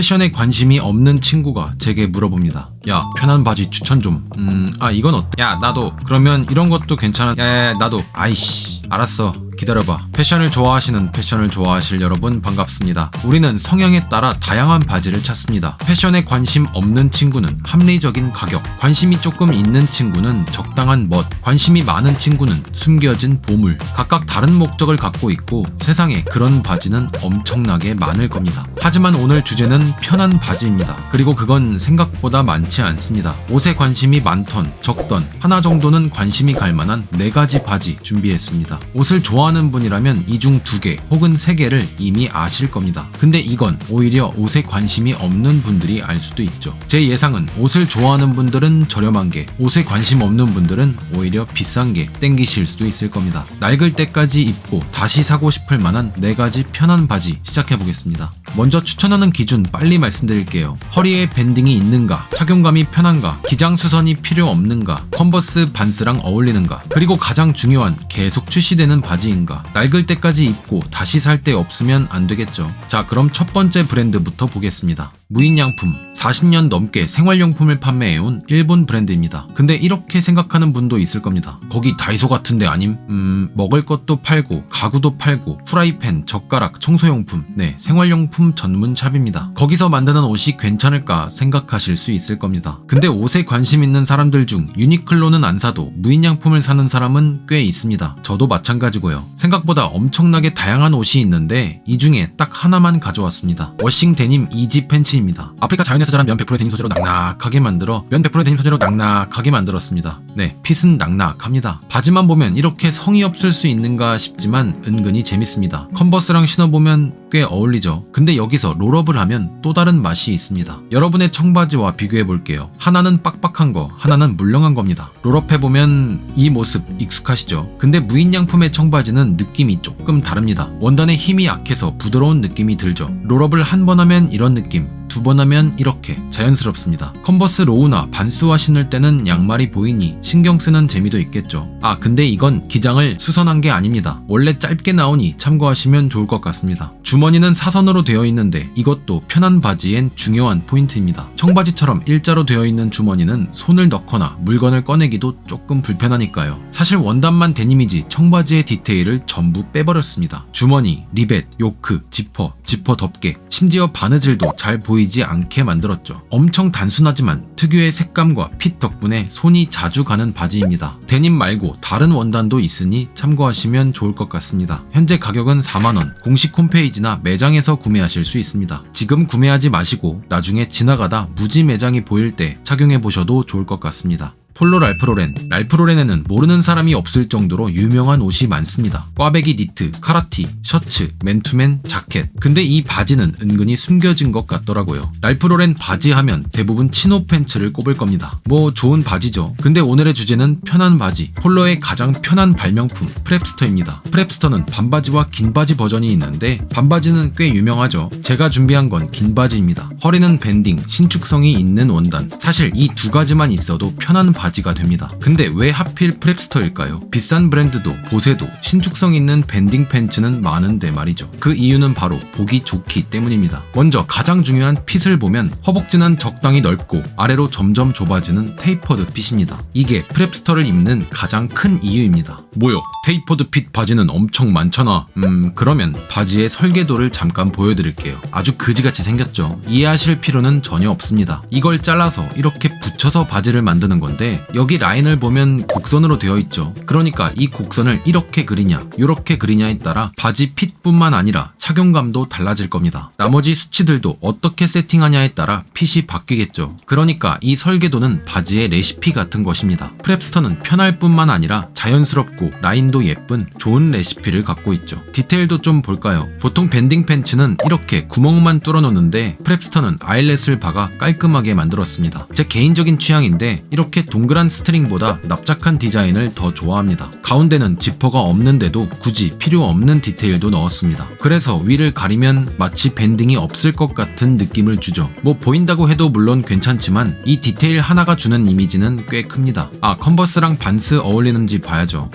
패션에 관심이 없는 친구가 제게 물어봅니다. 야, 편한 바지 추천 좀. 음, 아, 이건 어때? 야, 나도. 그러면 이런 것도 괜찮아. 야, 야, 야, 나도. 아이씨. 알았어. 기다려봐. 패션을 좋아하시는 패션을 좋아하실 여러분 반갑습니다. 우리는 성향에 따라 다양한 바지를 찾습니다. 패션에 관심 없는 친구는 합리적인 가격, 관심이 조금 있는 친구는 적당한 멋, 관심이 많은 친구는 숨겨진 보물. 각각 다른 목적을 갖고 있고 세상에 그런 바지는 엄청나게 많을 겁니다. 하지만 오늘 주제는 편한 바지입니다. 그리고 그건 생각보다 많지 않습니다. 옷에 관심이 많던 적던 하나 정도는 관심이 갈 만한 네 가지 바지 준비했습니다. 옷을 좋아 하는 분이라면 이 중 두 개 혹은 세 개를 이미 아실 겁니다. 근데 이건 오히려 옷에 관심이 없는 분들이 알 수도 있죠. 제 예상은 옷을 좋아하는 분들은 저렴한 게, 옷에 관심 없는 분들은 오히려 비싼 게 땡기실 수도 있을 겁니다. 낡을 때까지 입고 다시 사고 싶을 만한 네 가지 편한 바지 시작해 보겠습니다. 먼저 추천하는 기준 빨리 말씀드릴게요. 허리에 밴딩이 있는가, 착용감이 편한가, 기장 수선이 필요 없는가, 컨버스 반스랑 어울리는가, 그리고 가장 중요한 계속 출시되는 바지인가, 낡을 때까지 입고 다시 살 때 없으면 안 되겠죠. 자, 그럼 첫 번째 브랜드부터 보겠습니다. 무인양품, 40년 넘게 생활용품을 판매해온 일본 브랜드입니다. 근데 이렇게 생각하는 분도 있을 겁니다. 거기 다이소 같은데 아님? 음, 먹을 것도 팔고, 가구도 팔고, 프라이팬, 젓가락, 청소용품, 네, 생활용품 전문 샵입니다. 거기서 만드는 옷이 괜찮을까 생각하실 수 있을 겁니다. 근데 옷에 관심 있는 사람들 중 유니클로는 안 사도 무인양품을 사는 사람은 꽤 있습니다. 저도 마찬가지고요. 생각보다 엄청나게 다양한 옷이 있는데 이 중에 딱 하나만 가져왔습니다. 워싱 데님 이지 팬츠 입니다. 아프리카 자연에서 자란 면 100% 데님 소재로 낙낙하게 만들어 면 100% 데님 소재로 낙낙하게 만들었습니다. 네, 핏은 낙낙합니다. 바지만 보면 이렇게 성의 없을 수 있는가 싶지만 은근히 재밌습니다. 컨버스랑 신어보면 꽤 어울리죠. 근데 여기서 롤업을 하면 또 다른 맛이 있습니다. 여러분의 청바지와 비교해 볼게요. 하나는 빡빡한 거, 하나는 물렁한 겁니다. 롤업 해보면 이 모습 익숙하시죠? 근데 무인양품의 청바지는 느낌이 조금 다릅니다. 원단의 힘이 약해서 부드러운 느낌이 들죠. 롤업을 한 번 하면 이런 느낌, 두번 하면 이렇게 자연스럽습니다. 컨버스 로우나 반스와 신을 때는 양말이 보이니 신경 쓰는 재미도 있겠죠. 아, 근데 이건 기장을 수선한 게 아닙니다. 원래 짧게 나오니 참고하시면 좋을 것 같습니다. 주 머니는 사선으로 되어 있는데 이것도 편한 바지엔 중요한 포인트입니다. 청바지처럼 일자로 되어 있는 주머니는 손을 넣거나 물건을 꺼내기도 조금 불편하니까요. 사실 원단만 데님이지 청바지의 디테일을 전부 빼버렸습니다. 주머니, 리벳, 요크, 지퍼, 지퍼 덮개, 심지어 바느질도 잘 보이지 않게 만들었죠. 엄청 단순하지만 특유의 색감과 핏 덕분에 손이 자주 가는 바지입니다. 데님 말고 다른 원단도 있으니 참고하시면 좋을 것 같습니다. 현재 가격은 4만원, 공식 홈페이지나 매장에서 구매하실 수 있습니다. 지금 구매하지 마시고 나중에 지나가다 무지 매장이 보일 때 착용해 보셔도 좋을 것 같습니다. 폴로 랄프로렌. 랄프로렌에는 모르는 사람이 없을 정도로 유명한 옷이 많습니다. 꽈배기 니트, 카라티, 셔츠, 맨투맨, 자켓. 근데 이 바지는 은근히 숨겨진 것 같더라고요. 랄프로렌 바지 하면 대부분 치노 팬츠를 꼽을 겁니다. 뭐 좋은 바지죠. 근데 오늘의 주제는 편한 바지. 폴로의 가장 편한 발명품 프랩스터입니다. 프랩스터는 반바지와 긴 바지 버전이 있는데 반바지는 꽤 유명하죠. 제가 준비한 건 긴 바지입니다. 허리는 밴딩, 신축성이 있는 원단. 사실 이 두 가지만 있어도 편한 바지 가 됩니다. 근데 왜 하필 프랩스터일까요? 비싼 브랜드도 보세도 신축성 있는 밴딩 팬츠는 많은데 말이죠. 그 이유는 바로 보기 좋기 때문입니다. 먼저 가장 중요한 핏을 보면 허벅지는 적당히 넓고 아래로 점점 좁아지는 테이퍼드 핏입니다. 이게 프랩스터를 입는 가장 큰 이유입니다. 뭐요? 테이퍼드 핏 바지는 엄청 많잖아. 음, 그러면 바지의 설계도를 잠깐 보여드릴게요. 아주 그지같이 생겼죠. 이해하실 필요는 전혀 없습니다. 이걸 잘라서 이렇게 붙여서 바지를 만드는 건데 여기 라인을 보면 곡선으로 되어 있죠. 그러니까 이 곡선을 이렇게 그리냐, 이렇게 그리냐에 따라 바지 핏뿐만 아니라 착용감도 달라질 겁니다. 나머지 수치들도 어떻게 세팅하냐에 따라 핏이 바뀌겠죠. 그러니까 이 설계도는 바지의 레시피 같은 것입니다. 프랩스터는 편할 뿐만 아니라 자연스럽고 라인도 예쁜 좋은 레시피를 갖고 있죠. 디테일도 좀 볼까요? 보통 밴딩 팬츠는 이렇게 구멍만 뚫어 놓는데 프랩스터는 아일렛을 박아 깔끔하게 만들었습니다. 제 개인적인 취향인데 이렇게 동그란 스트링보다 납작한 디자인을 더 좋아합니다. 가운데는 지퍼가 없는데도 굳이 필요 없는 디테일도 넣었습니다. 그래서 위를 가리면 마치 밴딩이 없을 것 같은 느낌을 주죠. 뭐 보인다고 해도 물론 괜찮지만 이 디테일 하나가 주는 이미지는 꽤 큽니다. 아 컨버스랑 반스 어울리는지 봐야죠.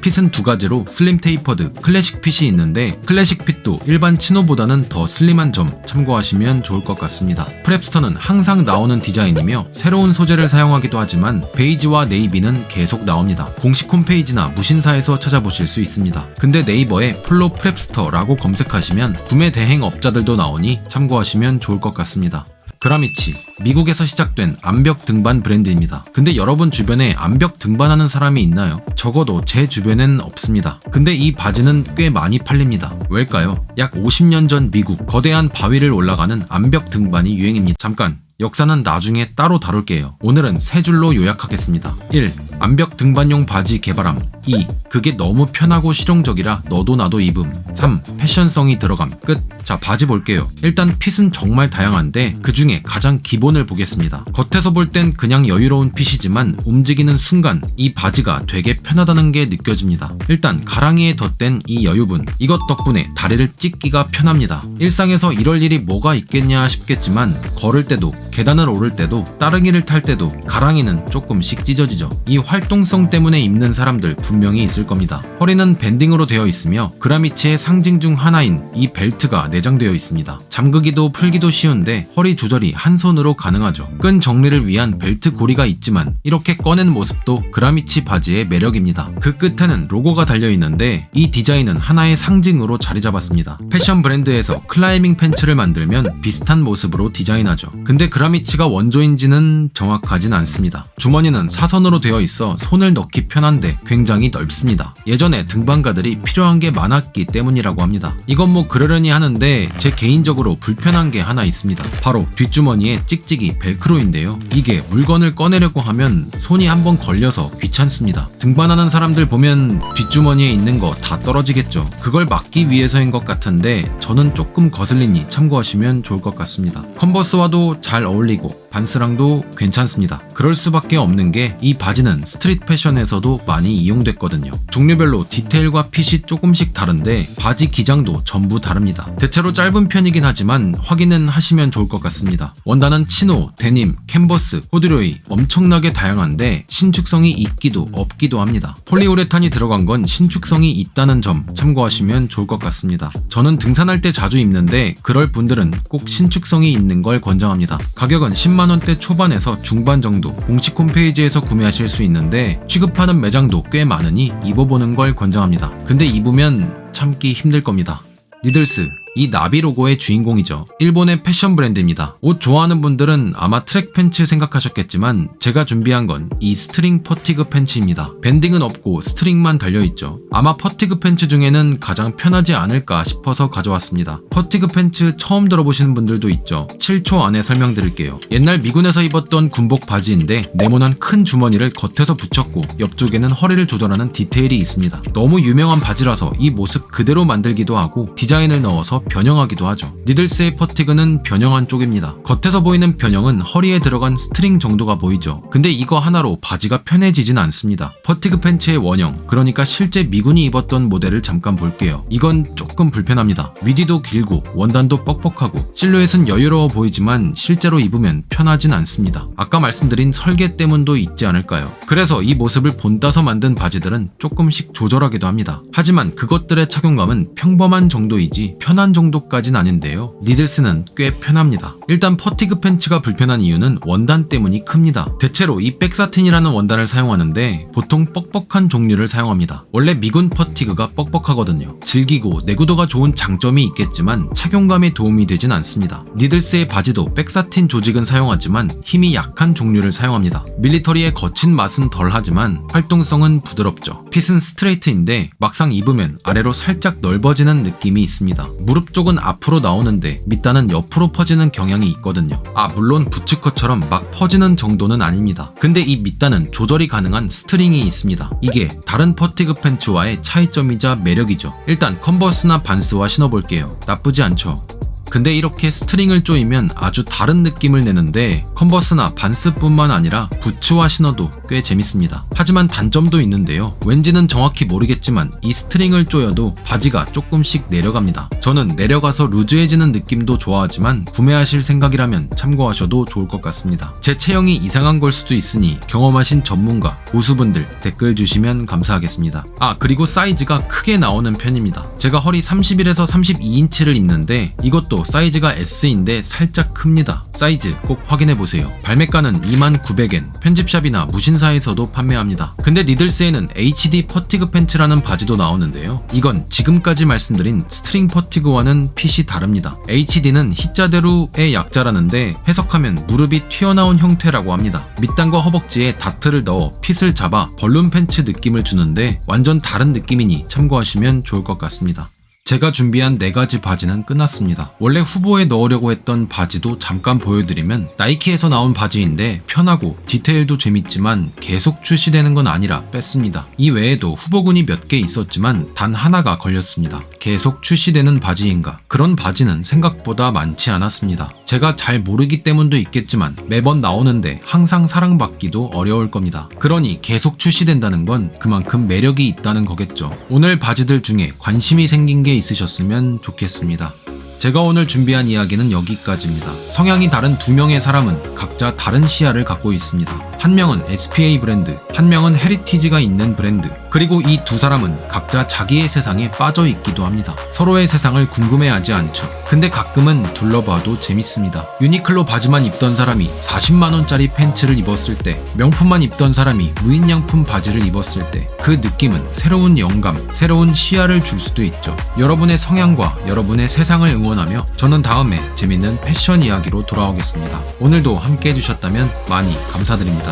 핏은 두 가지로 슬림 테이퍼드, 클래식 핏이 있는데 클래식 핏도 일반 치노보다는 더 슬림한 점 참고하시면 좋을 것 같습니다. 프랩스터는 항상 나오는 디자인이며 새로운 소재를 사용하기도 하지만 베이지와 네이비는 계속 나옵니다. 공식 홈페이지나 무신사에서 찾아보실 수 있습니다. 근데 네이버에 플로 프랩스터라고 검색하시면 구매 대행 업자들도 나오니 참고하시면 좋을 것 같습니다. 그라미치, 미국에서 시작된 암벽 등반 브랜드입니다. 근데 여러분 주변에 암벽 등반하는 사람이 있나요? 적어도 제 주변엔 없습니다. 근데 이 바지는 꽤 많이 팔립니다. 왜일까요? 약 50년 전 미국 거대한 바위를 올라가는 암벽 등반이 유행입니다. 잠깐, 역사는 나중에 따로 다룰게요. 오늘은 세 줄로 요약하겠습니다. 1. 암벽 등반용 바지 개발함. 2. 그게 너무 편하고 실용적이라 너도 나도 입음. 3. 패션성이 들어감. 끝. 자, 바지 볼게요. 일단 핏은 정말 다양한데 그 중에 가장 기본을 보겠습니다. 겉에서 볼 땐 그냥 여유로운 핏이지만 움직이는 순간 이 바지가 되게 편하다는 게 느껴집니다. 일단 가랑이에 덧댄 이 여유분. 이것 덕분에 다리를 찢기가 편합니다. 일상에서 이럴 일이 뭐가 있겠냐 싶겠지만 걸을 때도 계단을 오를 때도 따릉이를 탈 때도 가랑이는 조금씩 찢어지죠. 이 활동성 때문에 입는 사람들 분명히 있을 겁니다. 허리는 밴딩으로 되어 있으며 그라미치의 상징 중 하나인 이 벨트가 내장되어 있습니다. 잠그기도 풀기도 쉬운데 허리 조절이 한 손으로 가능하죠. 끈 정리를 위한 벨트 고리가 있지만 이렇게 꺼낸 모습도 그라미치 바지의 매력입니다. 그 끝에는 로고가 달려 있는데 이 디자인은 하나의 상징으로 자리 잡았습니다. 패션 브랜드에서 클라이밍 팬츠를 만들면 비슷한 모습으로 디자인하죠. 근데 그라미치가 원조인지는 정확하진 않습니다. 주머니는 사선으로 되어 있어 손을 넣기 편한데 굉장히 넓습니다. 예전에 등반가들이 필요한 게 많았기 때문이라고 합니다. 이건 뭐 그러려니 하는데 제 개인적으로 불편한 게 하나 있습니다. 바로 뒷주머니에 찍찍이 벨크로인데요. 이게 물건을 꺼내려고 하면 손이 한번 걸려서 귀찮습니다. 등반하는 사람들 보면 뒷주머니에 있는 거 다 떨어지겠죠. 그걸 막기 위해서인 것 같은데 저는 조금 거슬리니 참고하시면 좋을 것 같습니다. 컨버스와도 잘 어울리고 반스랑도 괜찮습니다. 그럴 수밖에 없는 게 이 바지는 스트릿 패션에서도 많이 이용됐거든요. 종류별로 디테일과 핏이 조금씩 다른데 바지 기장도 전부 다릅니다. 대체로 짧은 편이긴 하지만 확인은 하시면 좋을 것 같습니다. 원단은 치노, 데님, 캔버스, 코듀로이 엄청나게 다양한데 신축성이 있기도 없기도 합니다. 폴리우레탄이 들어간 건 신축성이 있다는 점 참고하시면 좋을 것 같습니다. 저는 등산할 때 자주 입는데 그럴 분들은 꼭 신축성이 있는 걸 권장합니다. 가격은 10만 원대 초반에서 중반 정도 공식 홈페이지에서 구매하실 수 있는데 취급하는 매장도 꽤 많으니 입어보는 걸 권장합니다. 근데 입으면 참기 힘들 겁니다. 니들스 이 나비 로고의 주인공이죠. 일본의 패션 브랜드입니다. 옷 좋아하는 분들은 아마 트랙 팬츠 생각하셨겠지만 제가 준비한 건 이 스트링 퍼티그 팬츠입니다. 밴딩은 없고 스트링만 달려있죠. 아마 퍼티그 팬츠 중에는 가장 편하지 않을까 싶어서 가져왔습니다. 퍼티그 팬츠 처음 들어보시는 분들도 있죠. 7초 안에 설명드릴게요. 옛날 미군에서 입었던 군복 바지인데 네모난 큰 주머니를 겉에서 붙였고 옆쪽에는 허리를 조절하는 디테일이 있습니다. 너무 유명한 바지라서 이 모습 그대로 만들기도 하고 디자인을 넣어서 변형하기도 하죠. 니들스의 퍼티그는 변형한 쪽입니다. 겉에서 보이는 변형은 허리에 들어간 스트링 정도가 보이죠. 근데 이거 하나로 바지가 편해지진 않습니다. 퍼티그 팬츠의 원형, 그러니까 실제 미군이 입었던 모델을 잠깐 볼게요. 이건 조금 불편합니다. 미디도 길고 원단도 뻑뻑하고 실루엣은 여유로워 보이지만 실제로 입으면 편하진 않습니다. 아까 말씀드린 설계 때문도 있지 않을까요? 그래서 이 모습을 본따서 만든 바지들은 조금씩 조절하기도 합니다. 하지만 그것들의 착용감은 평범한 정도이지 편한 정도까진 아닌데요. 니들스는 꽤 편합니다. 일단 퍼티그 팬츠가 불편한 이유는 원단 때문이 큽니다. 대체로 이 백사틴이라는 원단을 사용하는데 보통 뻑뻑한 종류를 사용합니다. 원래 미군 퍼티그가 뻑뻑하거든요. 질기고 내구도가 좋은 장점이 있겠지만 착용감에 도움이 되진 않습니다. 니들스의 바지도 백사틴 조직은 사용하지만 힘이 약한 종류를 사용합니다. 밀리터리의 거친 맛은 덜하지만 활동성은 부드럽죠. 핏은 스트레이트인데 막상 입으면 아래로 살짝 넓어지는 느낌이 있습니다. 무릎 쪽은 앞으로 나오는데 밑단은 옆으로 퍼지는 경향이 있거든요. 아 물론 부츠컷처럼 막 퍼지는 정도는 아닙니다. 근데 이 밑단은 조절이 가능한 스트링이 있습니다. 이게 다른 퍼티그 팬츠와의 차이점이자 매력이죠. 일단 컨버스나 반스와 신어볼게요. 나쁘지 않죠. 근데 이렇게 스트링을 조이면 아주 다른 느낌을 내는데 컨버스나 반스뿐만 아니라 부츠와 신어도 꽤 재밌습니다. 하지만 단점도 있는데요. 왠지는 정확히 모르겠지만 이 스트링을 조여도 바지가 조금씩 내려갑니다. 저는 내려가서 루즈해지는 느낌도 좋아하지만 구매하실 생각이라면 참고하셔도 좋을 것 같습니다. 제 체형이 이상한 걸 수도 있으니 경험하신 전문가, 고수분들 댓글 주시면 감사하겠습니다. 아, 그리고 사이즈가 크게 나오는 편입니다. 제가 허리 31에서 32인치를 입는데 이것도 사이즈가 S인데 살짝 큽니다. 사이즈 꼭 확인해 보세요. 발매가는 29,900엔, 편집샵이나 무신사에서도 판매합니다. 근데 니들스에는 HD 퍼티그 팬츠라는 바지도 나오는데요. 이건 지금까지 말씀드린 스트링 퍼티그와는 핏이 다릅니다. HD는 히자대루의 약자라는데 해석하면 무릎이 튀어나온 형태라고 합니다. 밑단과 허벅지에 다트를 넣어 핏을 잡아 벌룬 팬츠 느낌을 주는데 완전 다른 느낌이니 참고하시면 좋을 것 같습니다. 제가 준비한 네 가지 바지는 끝났습니다. 원래 후보에 넣으려고 했던 바지도 잠깐 보여드리면 나이키에서 나온 바지인데 편하고 디테일도 재밌지만 계속 출시되는 건 아니라 뺐습니다. 이 외에도 후보군이 몇 개 있었지만 단 하나가 걸렸습니다. 계속 출시되는 바지인가? 그런 바지는 생각보다 많지 않았습니다. 제가 잘 모르기 때문도 있겠지만 매번 나오는데 항상 사랑받기도 어려울 겁니다. 그러니 계속 출시된다는 건 그만큼 매력이 있다는 거겠죠. 오늘 바지들 중에 관심이 생긴 게 있으셨으면 좋겠습니다. 제가 오늘 준비한 이야기는 여기까지입니다. 성향이 다른 두 명의 사람은 각자 다른 시야를 갖고 있습니다. 한 명은 SPA 브랜드, 한 명은 헤리티지가 있는 브랜드, 그리고 이 두 사람은 각자 자기의 세상에 빠져 있기도 합니다. 서로의 세상을 궁금해하지 않죠. 근데 가끔은 둘러봐도 재밌습니다. 유니클로 바지만 입던 사람이 40만원짜리 팬츠를 입었을 때, 명품만 입던 사람이 무인양품 바지를 입었을 때, 그 느낌은 새로운 영감, 새로운 시야를 줄 수도 있죠. 여러분의 성향과 여러분의 세상을 응원하며 저는 다음에 재밌는 패션 이야기로 돌아오겠습니다. 오늘도 함께 해주셨다면 많이 감사드립니다.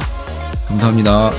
감사합니다.